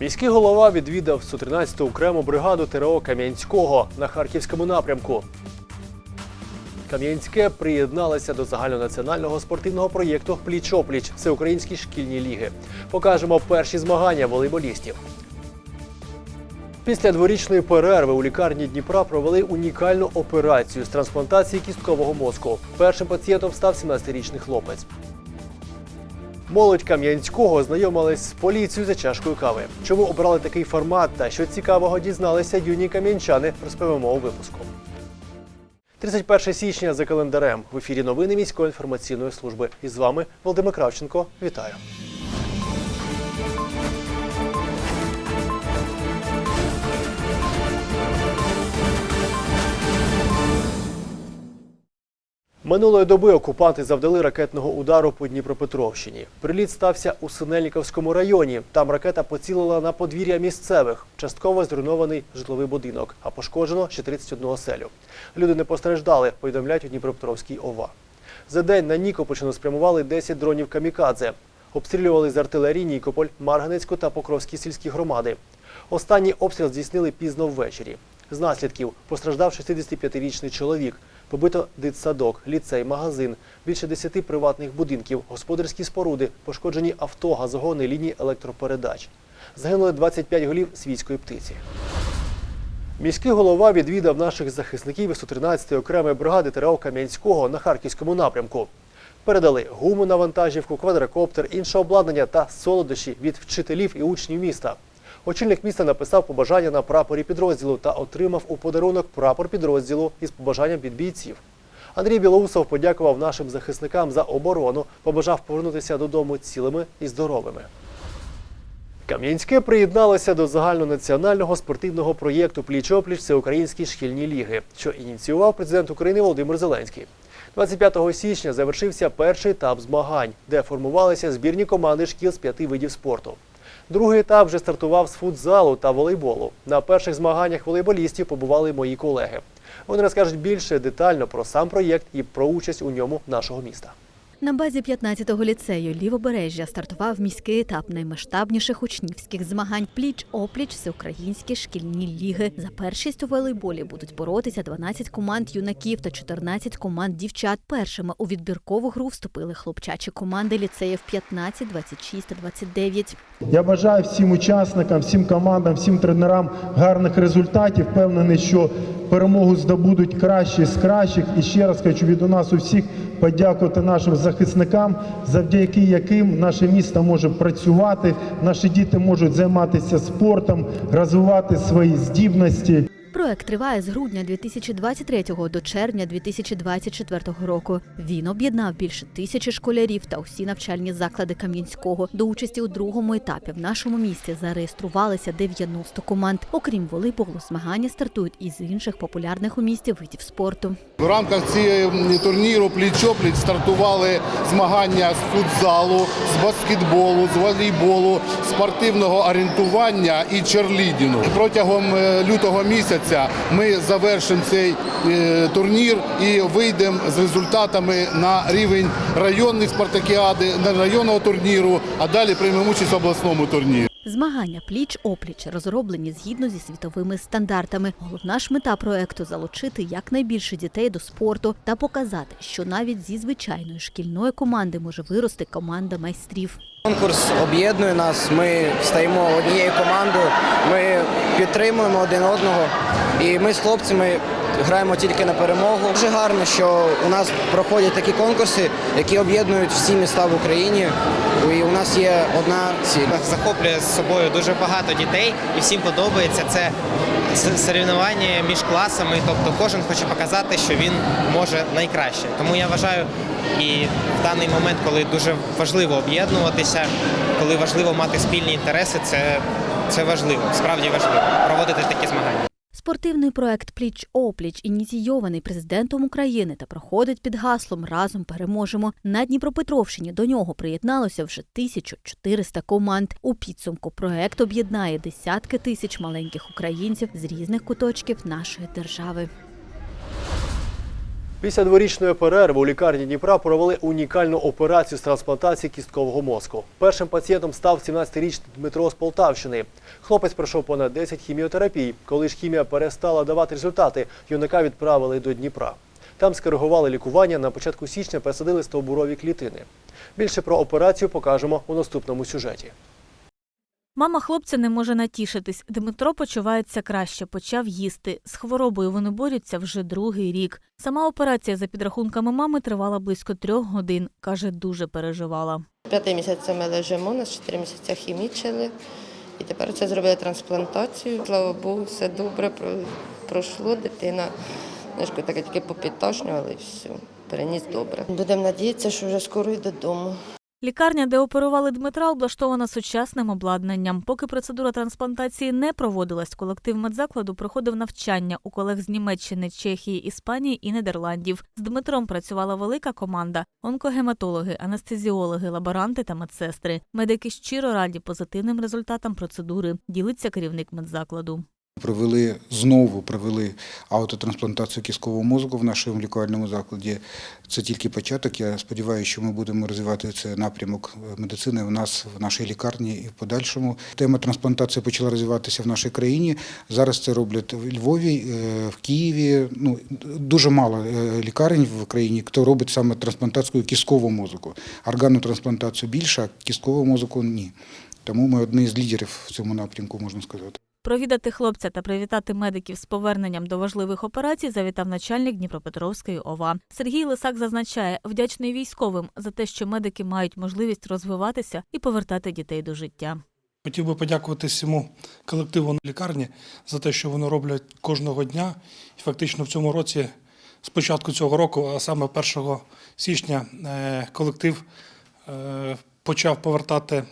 Міський голова відвідав 113-ту окрему бригаду ТРО Кам'янського на харківському напрямку. Кам'янське приєдналося до загальнонаціонального спортивного проєкту Пліч-опліч Всеукраїнські шкільні ліги. Покажемо перші змагання волейболістів. Після дворічної перерви у лікарні Дніпра провели унікальну операцію з трансплантації кісткового мозку. Першим пацієнтом став 17-річний хлопець. Молодь Кам'янського ознайомилась з поліцією за чашкою кави. Чому обрали такий формат та що цікавого дізналися юні кам'янчани, розповімо у випуску. 31 січня за календарем в ефірі новини міської інформаційної служби. І з вами Володимир Кравченко. Вітаю. Минулої доби окупанти завдали ракетного удару по Дніпропетровщині. Приліт стався у Синельниковському районі. Там ракета поцілила на подвір'я місцевих. Частково зруйнований житловий будинок, а пошкоджено ще 31 оселю. Люди не постраждали, повідомляють у Дніпропетровській ОВА. За день на Нікопольщину спрямували 10 дронів камікадзе. Обстрілювали з артилерії Нікополь, Марганецьку та Покровські сільські громади. Останній обстріл здійснили пізно ввечері. З наслідків постраждав 65-річний чоловік. Побито дитсадок, ліцей, магазин, більше 10 приватних будинків, господарські споруди, пошкоджені авто, газогони, лінії електропередач. Загинули 25 голів свійської птиці. Міський голова відвідав наших захисників із 113-ї окремої бригади ТРО Кам'янського на харківському напрямку. Передали гуму на вантажівку, квадрокоптер, інше обладнання та солодощі від вчителів і учнів міста. Очільник міста написав побажання на прапорі підрозділу та отримав у подарунок прапор підрозділу із побажанням від бійців. Андрій Білоусов подякував нашим захисникам за оборону, побажав повернутися додому цілими і здоровими. Кам'янське приєдналося до загальнонаціонального спортивного проєкту Пліч-опліч Всеукраїнські шкільні ліги, що ініціював президент України Володимир Зеленський. 25 січня завершився перший етап змагань, де формувалися збірні команди шкіл з п'яти видів спорту. Другий етап вже стартував з футзалу та волейболу. На перших змаганнях волейболістів побували мої колеги. Вони розкажуть більше детально про сам проєкт і про участь у ньому нашого міста. На базі 15-го ліцею Лівобережжя стартував міський етап наймасштабніших учнівських змагань пліч-опліч всеукраїнські шкільні ліги. За першість у волейболі будуть боротися 12 команд юнаків та 14 команд дівчат. Першими у відбіркову гру вступили хлопчачі команди ліцеїв 15, 26 та 29. Я бажаю всім учасникам, всім командам, всім тренерам гарних результатів. Впевнений, що перемогу здобудуть кращі з кращих. І ще раз хочу від у нас усіх подякувати нашим захисникам, завдяки яким наше місто може працювати, наші діти можуть займатися спортом, розвивати свої здібності. Проект триває з грудня 2023 до червня 2024 року. Він об'єднав більше тисячі школярів та усі навчальні заклади Кам'янського. До участі у другому етапі в нашому місті зареєструвалися 90 команд. Окрім волейболу, змагання стартують із інших популярних у місті видів спорту. В рамках цього турніру пліч-опліч стартували змагання з футзалу, з баскетболу, з волейболу, спортивного орієнтування і черлідінгу. Протягом е, лютого місяця ми завершимо цей е, турнір і вийдемо з результатами на рівень районних спартакіади, районного турніру, а далі приймемо участь в обласному турнірі. Змагання пліч-опліч розроблені згідно зі світовими стандартами. Головна ж мета проекту залучити якнайбільше дітей до спорту та показати, що навіть зі звичайної шкільної команди може вирости команда майстрів. Конкурс об'єднує нас. Ми стаємо однією командою, ми підтримуємо один одного, і ми з хлопцями граємо тільки на перемогу. Дуже гарно, що у нас проходять такі конкурси, які об'єднують всі міста в Україні. І у нас є одна ціль. захоплює з собою дуже багато дітей, і всім подобається це соревнування між класами. Тобто кожен хоче показати, що він може найкраще. Тому я вважаю, і в даний момент, коли дуже важливо об'єднуватися, коли важливо мати спільні інтереси, це, це важливо, справді важливо проводити такі змагання. Спортивний проект Пліч опліч ініційований президентом України та проходить під гаслом Разом переможемо. На Дніпропетровщині до нього приєдналося вже 1400 команд. У підсумку проект об'єднає десятки тисяч маленьких українців з різних куточків нашої держави. Після дворічної перерви у лікарні Дніпра провели унікальну операцію з трансплантації кісткового мозку. Першим пацієнтом став 17-річний Дмитро з Полтавщини. Хлопець пройшов понад 10 хіміотерапій. Коли ж хімія перестала давати результати, юнака відправили до Дніпра. Там скоригували лікування. На початку січня пересадили стовбурові клітини. Більше про операцію покажемо у наступному сюжеті. Мама хлопця не може натішитись. Дмитро почувається краще, почав їсти. З хворобою вони борються вже другий рік. Сама операція, за підрахунками мами, тривала близько трьох годин. Каже, дуже переживала. П'ятий місяць ми лежимо, нас чотири місяці хімічили. І тепер це зробили трансплантацію. Слава Богу, все добре пройшло. Дитина знаєш, таке тільки попідташнювали і все. Переніс добре. Будемо надіятися, що вже скоро й додому. Лікарня, де оперували Дмитра, облаштована сучасним обладнанням. Поки процедура трансплантації не проводилась, колектив медзакладу проходив навчання у колег з Німеччини, Чехії, Іспанії і Нідерландів. З Дмитром працювала велика команда: онкогематологи, анестезіологи, лаборанти та медсестри. Медики щиро раді позитивним результатам процедури. Ділиться керівник медзакладу. Провели знову провели аутотрансплантацію кісткового мозку в нашому лікувальному закладі. Це тільки початок. Я сподіваюся, що ми будемо розвивати цей напрямок медицини в нас в нашій лікарні і в подальшому. Тема трансплантації почала розвиватися в нашій країні. Зараз це роблять в Львові, е, в Києві. Ну дуже мало е, лікарень в країні, хто робить саме трансплантацію кісткового мозку. Органну трансплантацію більше, а кісткового мозку ні. Тому ми одні з лідерів в цьому напрямку, можна сказати. Провідати хлопця та привітати медиків з поверненням до важливих операцій завітав начальник Дніпропетровської ОВА. Сергій Лисак зазначає, вдячний військовим за те, що медики мають можливість розвиватися і повертати дітей до життя. Хотів би подякувати всьому колективу на лікарні за те, що вони роблять кожного дня. І фактично в цьому році, з початку цього року, а саме 1 січня, е, колектив е, почав повертати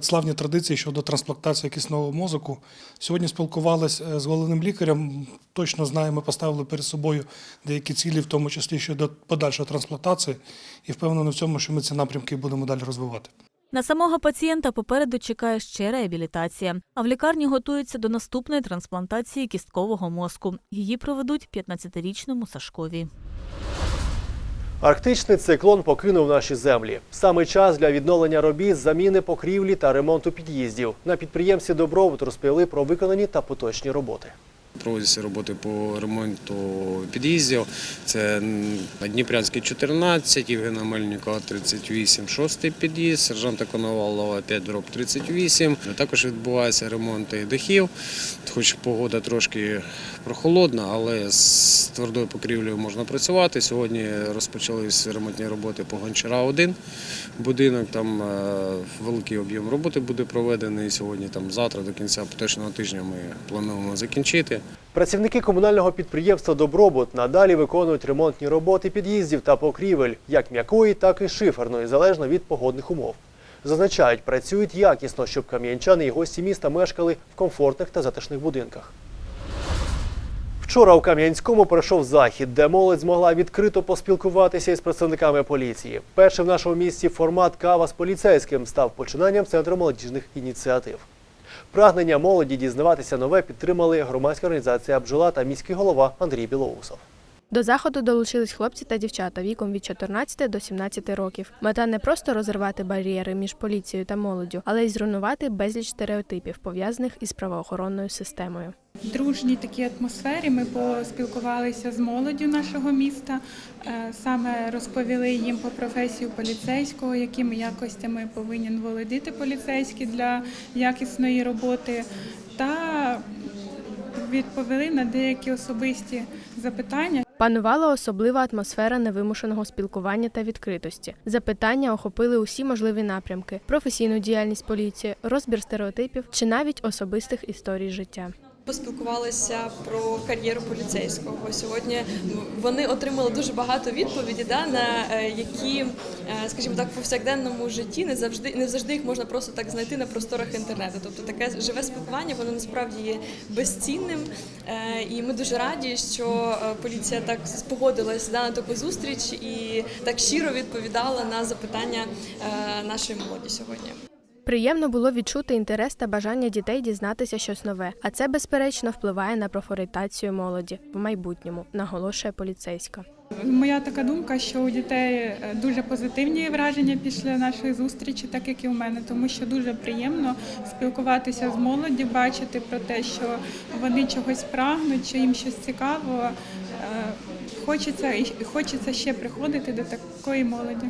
славні традиції щодо трансплантації кисного мозку. Сьогодні спілкувалися з головним лікарем. Точно знаємо, ми поставили перед собою деякі цілі, в тому числі щодо подальшої трансплантації, і впевнений в цьому, що ми ці напрямки будемо далі розвивати. На самого пацієнта попереду чекає ще реабілітація, а в лікарні готуються до наступної трансплантації кісткового мозку. Її проведуть 15-річному Сашкові. Арктичний циклон покинув наші землі. Саме час для відновлення робіт, заміни покрівлі та ремонту під'їздів. На підприємстві Добробут розповіли про виконані та поточні роботи. Проводяться роботи по ремонту під'їздів. Це Дніпрянський 14, Євгена Мельникова 38, 6 під'їзд, сержанта Коновалова 5 дроб 38. Також відбуваються ремонти дахів. Хоч погода трошки прохолодна, але з твердою покрівлею можна працювати. Сьогодні розпочались ремонтні роботи по Гончара 1 будинок. Там е, великий об'єм роботи буде проведений. Сьогодні, там завтра до кінця поточного тижня ми плануємо закінчити. Працівники комунального підприємства Добробут надалі виконують ремонтні роботи під'їздів та покрівель, як м'якої, так і шиферної, залежно від погодних умов. Зазначають, працюють якісно, щоб кам'янчани і гості міста мешкали в комфортних та затишних будинках. Вчора у Кам'янському пройшов захід, де молодь змогла відкрито поспілкуватися із представниками поліції. Перший в нашому місті формат кава з поліцейським став починанням центру молодіжних ініціатив. Прагнення молоді дізнаватися нове підтримали громадська організація «Бджола» та міський голова Андрій Білоусов. До заходу долучились хлопці та дівчата віком від 14 до 17 років. Мета не просто розірвати бар'єри між поліцією та молоддю, але й зруйнувати безліч стереотипів, пов'язаних із правоохоронною системою. Дружній такій атмосфері ми поспілкувалися з молоддю нашого міста, е, саме розповіли їм по професію поліцейського, якими якостями повинен володіти поліцейський для якісної роботи, та відповіли на деякі особисті запитання. Панувала особлива атмосфера невимушеного спілкування та відкритості. Запитання охопили усі можливі напрямки: професійну діяльність поліції, розбір стереотипів чи навіть особистих історій життя. Поспілкувалися про кар'єру поліцейського. Сьогодні вони отримали дуже багато відповідей, да, на е, які, е, скажімо так, в повсякденному житті не завжди не завжди їх можна просто так знайти на просторах інтернету. Тобто таке живе спілкування, воно насправді є безцінним. Е, І ми дуже раді, що поліція так спогодилась да, на таку зустріч і так щиро відповідала на запитання нашої молоді сьогодні. Приємно було відчути інтерес та бажання дітей дізнатися щось нове, а це безперечно впливає на профорієнтацію молоді в майбутньому, наголошує поліцейська. Моя така думка, що у дітей е, дуже позитивні враження після нашої зустрічі, так як і у мене, тому що дуже приємно спілкуватися з молоддю, бачити про те, що вони чогось прагнуть, що їм щось цікаво. Е, Хочеться і хочеться ще приходити до такої молоді.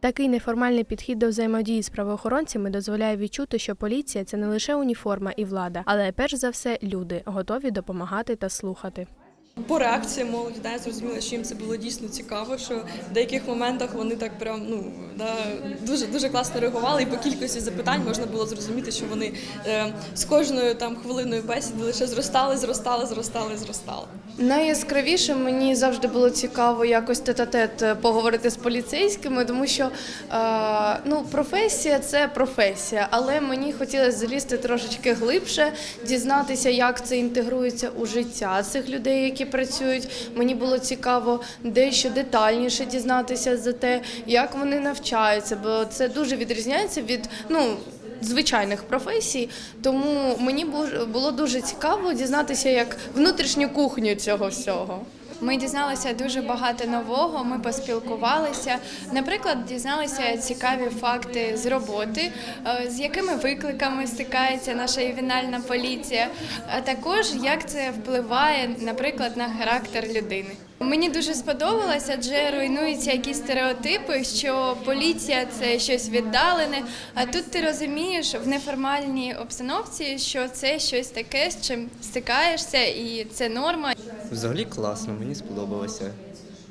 Такий неформальний підхід до взаємодії з правоохоронцями дозволяє відчути, що поліція це не лише уніформа і влада, але перш за все люди, готові допомагати та слухати. По реакції молоді, да, я зрозуміла, що їм це було дійсно цікаво, що в деяких моментах вони так прям ну да, дуже дуже класно реагували, і по кількості запитань можна було зрозуміти, що вони е, з кожною там хвилиною бесіди лише зростали, зростали, зростали, зростали. Найяскравіше мені завжди було цікаво якось тет-а-тет поговорити з поліцейськими, тому що е, ну, професія це професія, але мені хотілося залізти трошечки глибше, дізнатися, як це інтегрується у життя цих людей, які працюють. Мені було цікаво дещо детальніше дізнатися за те, як вони навчаються, бо це дуже відрізняється від ну. Звичайних професій, тому мені бу- було дуже цікаво дізнатися як внутрішню кухню цього всього. Ми дізналися дуже багато нового. Ми поспілкувалися. Наприклад, дізналися цікаві факти з роботи, е, з якими викликами стикається наша ювенальна поліція, а також як це впливає, наприклад, на характер людини. Мені дуже сподобалося, адже руйнуються якісь стереотипи, що поліція це щось віддалене. А тут ти розумієш в неформальній обстановці, що це щось таке, з чим стикаєшся, і це норма. Взагалі класно, мені сподобалося.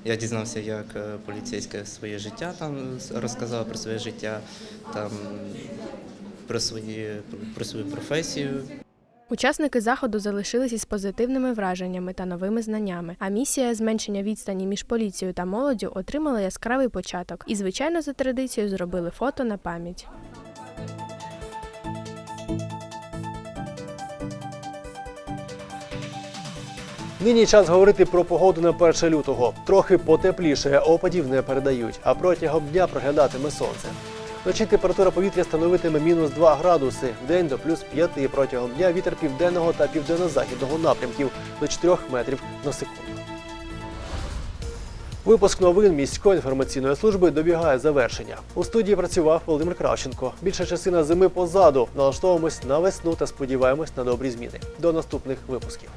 Я дізнався, як е, поліцейське своє життя там розказав про своє життя, там про свої про свою професію. Учасники заходу залишились із позитивними враженнями та новими знаннями. А місія зменшення відстані між поліцією та молоддю отримала яскравий початок і, звичайно, за традицією зробили фото на пам'ять. Нині час говорити про погоду на 1 лютого. Трохи потепліше, опадів не передають, а протягом дня проглядатиме сонце. Вночі температура повітря становитиме мінус 2 градуси, вдень до плюс 5, протягом дня вітер південного та південно-західного напрямків до 4 метрів на секунду. Випуск новин міської інформаційної служби добігає завершення. У студії працював Володимир Кравченко. Більша частина зими позаду. Налаштовуємось на весну та сподіваємось на добрі зміни. До наступних випусків.